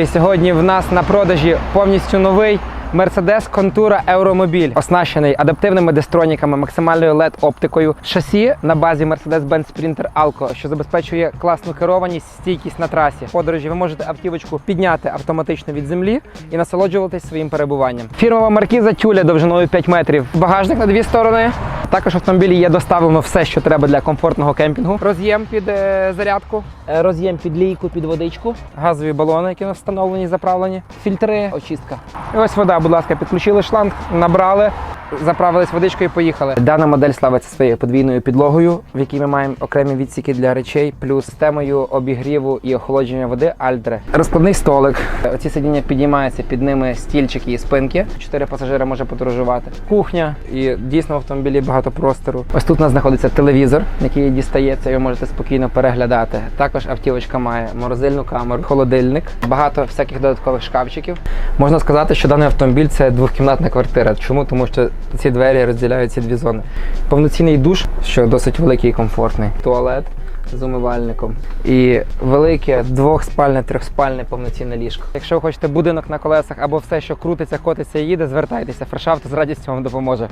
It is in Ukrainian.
І сьогодні в нас на продажі повністю новий Mercedes Contura Euromobil, оснащений адаптивними дистроніками, максимальною led оптикою, шасі на базі Mercedes-Benz Sprinter Alco, що забезпечує класну керованість, стійкість на трасі. В Подорожі ви можете автівочку підняти автоматично від землі і насолоджуватись своїм перебуванням. Фірмова маркіза тюля довжиною 5 метрів. Багажник на дві сторони. Також в автомобілі є доставлено все, що треба для комфортного кемпінгу. Роз'єм під е, зарядку, е, роз'єм під лійку, під водичку, газові балони, які встановлені, заправлені, фільтри, очистка. І ось вода, будь ласка, підключили шланг, набрали, заправились водичкою і поїхали. Дана модель славиться своєю подвійною підлогою, в якій ми маємо окремі відсіки для речей, плюс системою обігріву і охолодження води Альдре. Розкладний столик. Оці сидіння підіймаються під ними стільчики і спинки. Чотири пасажири може подорожувати. Кухня і дійсно в автомобілі багато простору. Ось тут у нас знаходиться телевізор, який дістається, ви можете спокійно переглядати. Також автівочка має морозильну камеру, холодильник, багато всяких додаткових шкафчиків. Можна сказати, що даний автомобіль це двохкімнатна квартира. Чому? Тому що ці двері розділяють ці дві зони. Повноцінний душ, що досить великий і комфортний. Туалет з умивальником і велике двохспальне, трьохспальне повноцінне ліжко. Якщо ви хочете будинок на колесах або все, що крутиться, котиться і їде, звертайтеся. Фрешавто з радістю вам допоможе.